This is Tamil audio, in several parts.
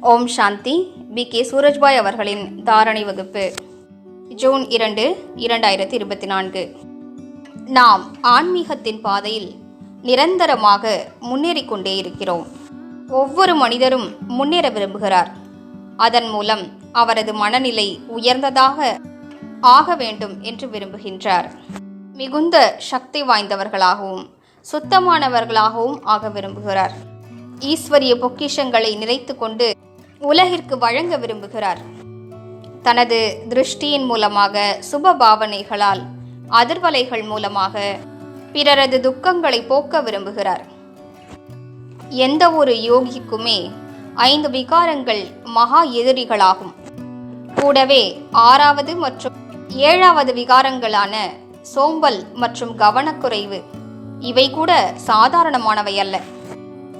ஓம் சாந்தி. பி. கே. சூரஜ்பாய் அவர்களின் தாரணை வகுப்பு. ஜூன் இரண்டு இரண்டாயிரத்தி இருபத்தி நான்கு நாம் ஆன்மீகத்தின் பாதையில் நிரந்தரமாக முன்னேறிக் கொண்டே இருக்கிறோம். ஒவ்வொரு மனிதரும் முன்னேற விரும்புகிறார். அதன் மூலம் அவரது மனநிலை உயர்ந்ததாக ஆக வேண்டும் என்று விரும்புகின்றார். மிகுந்த சக்தி வாய்ந்தவர்களாகவும் சுத்தமானவர்களாகவும் ஆக விரும்புகிறார். ஈஸ்வரிய பொக்கிஷங்களை நிறைத்து கொண்டு உலகிற்கு வழங்க விரும்புகிறார். தனது திருஷ்டியின் மூலமாக சுப பாவனைகளால் அதிர்வலைகள் மூலமாக பிறரது துக்கங்களை போக்க விரும்புகிறார். எந்த ஒரு யோகிக்குமே ஐந்து விகாரங்கள் மகா எதிரிகளாகும். கூடவே ஆறாவது மற்றும் ஏழாவது விகாரங்களான சோம்பல் மற்றும் கவனக்குறைவு இவை கூட சாதாரணமானவை அல்ல.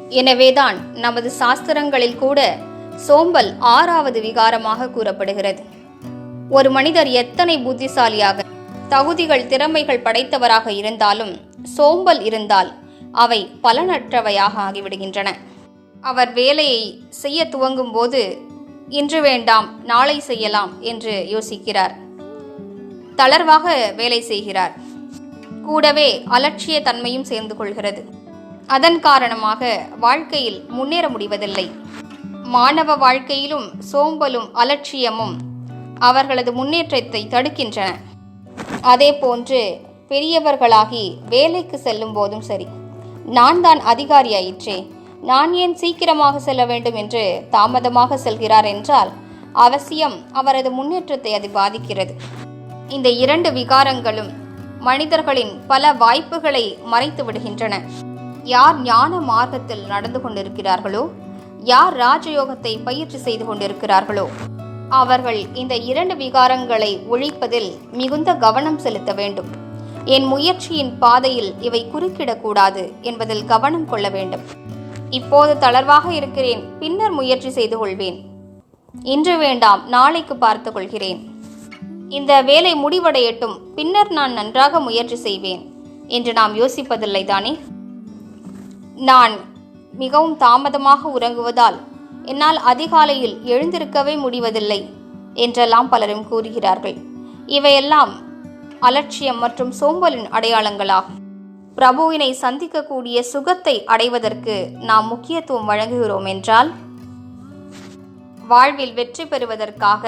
எனவேதான் நமது சாஸ்திரங்களில் கூட சோம்பல் ஆறாவது விகாரமாக கூறப்படுகிறது. ஒரு மனிதர் எத்தனை புத்திசாலியாக தகுதிகள் திறமைகள் படைத்தவராக இருந்தாலும் சோம்பல் இருந்தால் அவை பலனற்றவையாக ஆகிவிடுகின்றன. அவர் வேலையை செய்ய துவங்கும் போது இன்று வேண்டாம் நாளை செய்யலாம் என்று யோசிக்கிறார். தளர்வாக வேலை செய்கிறார். கூடவே அலட்சிய தன்மையும் சேர்ந்து கொள்கிறது. அதன் காரணமாக வாழ்க்கையில் முன்னேற முடிவதில்லை. மாணவ வாழ்க்கையிலும் சோம்பலும் அலட்சியமும் அவர்களது முன்னேற்றத்தை தடுக்கின்றன. அதே போன்று பெரியவர்களாகி வேலைக்கு செல்லும் போதும் சரி. நான் தான் அதிகாரி ஆயிற்றே நான் ஏன் சீக்கிரமாக செல்ல வேண்டும் என்று தாமதமாக செல்கிறார் என்றால் அவசியம் அவரது முன்னேற்றத்தை அது பாதிக்கிறது. இந்த இரண்டு விகாரங்களும் மனிதர்களின் பல வாய்ப்புகளை மறைத்து விடுகின்றன யார் ஞான மார்க்கத்தில் நடந்து கொண்டிருக்கிறார்களோ யார் ராஜயோகத்தை பயிற்சி செய்து கொண்டிருக்கிறார்களோ அவர்கள் இந்த இரண்டு விகாரங்களை ஒழிப்பதில் மிகுந்த கவனம் செலுத்த வேண்டும். என் முயற்சியின் பாதையில் இவை குறுக்கிடக்கூடாது என்பதில் கவனம் கொள்ள வேண்டும். இப்போது தளர்வாக இருக்கிறேன் பின்னர் முயற்சி செய்து கொள்வேன். இன்று வேண்டாம் நாளைக்கு பார்த்து கொள்கிறேன். இந்த வேலை முடிவடையட்டும் பின்னர் நான் நன்றாக முயற்சி செய்வேன் என்று நாம் யோசிப்பதில்லை தானே நான் மிகவும் தாமதமாக உறங்குவதால் என்னால் அதிகாலையில் எழுந்திருக்கவே முடிவதில்லை என்றெல்லாம் பலரும் கூறுகிறார்கள். இவையெல்லாம் அலட்சியம் மற்றும் சோம்பலின் அடையாளங்களாகும். பிரபுவினை சந்திக்கக்கூடிய சுகத்தை அடைவதற்கு நாம் முக்கியத்துவம் வழங்குகிறோம் என்றால் வாழ்வில் வெற்றி பெறுவதற்காக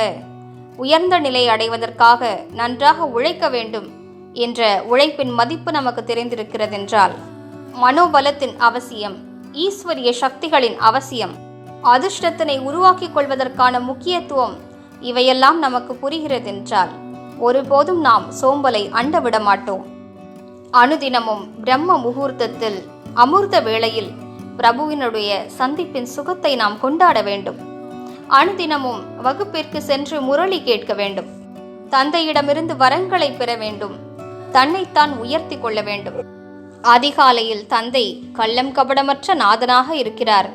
உயர்ந்த நிலை அடைவதற்காக நன்றாக உழைக்க வேண்டும் என்ற உழைப்பின் மதிப்பு நமக்கு தெரிந்திருக்கிறதென்றால் மனோபலத்தின் அவசியம் ஈஸ்வரிய சக்திகளின் அவசியம். அதிர்ஷ்டத்தினை உருவாக்கிக் கொள்வதற்கான முக்கியத்துவம் இவையெல்லாம் நமக்கு புரிகிறதென்றால் ஒருபோதும் நாம் சோம்பலை அண்டவிட மாட்டோம் அனுதினமும் பிரம்ம முகூர்த்தத்தில் அமிர்த வேளையில் பிரபுவினுடைய சந்திப்பின் சுகத்தை நாம் கொண்டாட வேண்டும். அனுதினமும் வகுப்பிற்கு சென்று முரளி கேட்க வேண்டும். தந்தையிடமிருந்து வரங்களை பெற வேண்டும். தன்னைத்தான் உயர்த்தி கொள்ள வேண்டும். அதிகாலையில் தந்தை கள்ளம் கபடமற்ற நாதனாக இருக்கிறார்.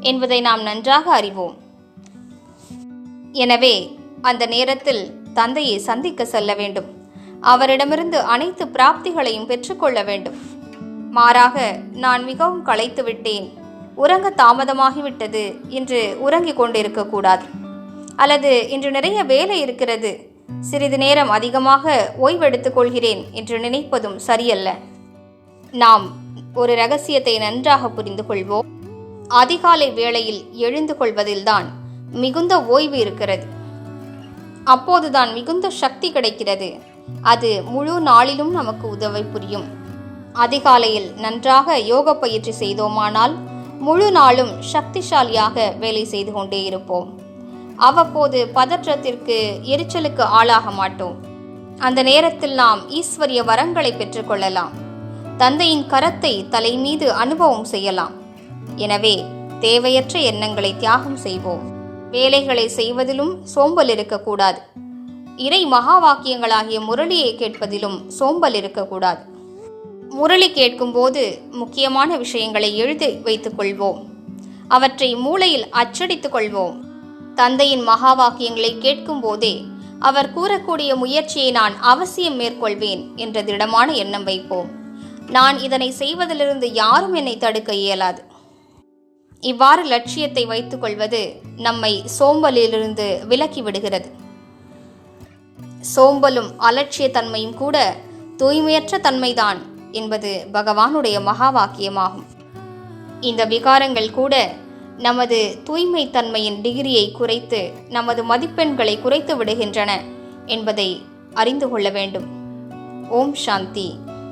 என்பதை நாம் நன்றாக அறிவோம். எனவே அந்த நேரத்தில் தந்தையை சந்திக்க செல்ல வேண்டும். அவரிடமிருந்து அனைத்து பிராப்திகளையும் பெற்றுக்கொள்ள வேண்டும். மாறாக நான் மிகவும் களைத்து விட்டேன். உறங்க தாமதமாகிவிட்டது என்று உறங்கிக் கொண்டிருக்க கூடாது. அல்லது இன்று நிறைய வேலை இருக்கிறது. சிறிது நேரம் அதிகமாக ஓய்வெடுத்துக் கொள்கிறேன் என்று நினைப்பதும் சரியல்ல. நாம் ஒரு ரகசியத்தை நன்றாக புரிந்து கொள்வோம். அதிகாலை வேளையில் எழுந்து கொள்வதில்தான் மிகுந்த ஓய்வு இருக்கிறது. அப்போதுதான் மிகுந்த சக்தி கிடைக்கிறது. அது முழு நாளிலும் நமக்கு உதவி புரியும். அதிகாலையில் நன்றாக யோக பயிற்சி செய்தோமானால் முழு நாளும் சக்திசாலியாக வேலை செய்து கொண்டே இருப்போம். அவ்வப்போது பதற்றத்திற்கு எரிச்சலுக்கு ஆளாக மாட்டோம். அந்த நேரத்தில் நாம் ஈஸ்வரிய வரங்களை பெற்றுக்கொள்ளலாம் தந்தையின் கரத்தை தலை மீது அனுபவம் செய்யலாம். எனவே தேவையற்ற எண்ணங்களை தியாகம் செய்வோம். வேலைகளை செய்வதிலும் சோம்பல் இருக்கக்கூடாது. இறை மகா வாக்கியங்களாகிய முரளியை கேட்பதிலும் சோம்பல் இருக்கக்கூடாது. முரளி கேட்கும்போது முக்கியமான விஷயங்களை எழுதி வைத்துக் கொள்வோம். அவற்றை மூளையில் அச்சடித்துக் கொள்வோம். தந்தையின் மகா வாக்கியங்களை கேட்கும் போதே அவர் கூறக்கூடிய முயற்சியை நான் அவசியம் மேற்கொள்வேன் என்ற திடமான எண்ணம் வைப்போம். நான் இதனை செய்வதிலிருந்து யாரும் என்னை தடுக்க இயலாது. இவ்வாறு லட்சியத்தை வைத்துக் கொள்வது நம்மை சோம்பலிலிருந்து விலக்கி விடுகிறது. சோம்பலும் அலட்சியத்தன்மையும் கூட தூய்மையற்ற தன்மைதான் என்பது பகவானுடைய மகா வாக்கியமாகும் இந்த விகாரங்கள் கூட நமது தூய்மைத்தன்மையின் டிகிரியை குறைத்து நமது மதிப்பெண்களை குறைத்து விடுகின்றன என்பதை அறிந்து கொள்ள வேண்டும். ஓம் சாந்தி.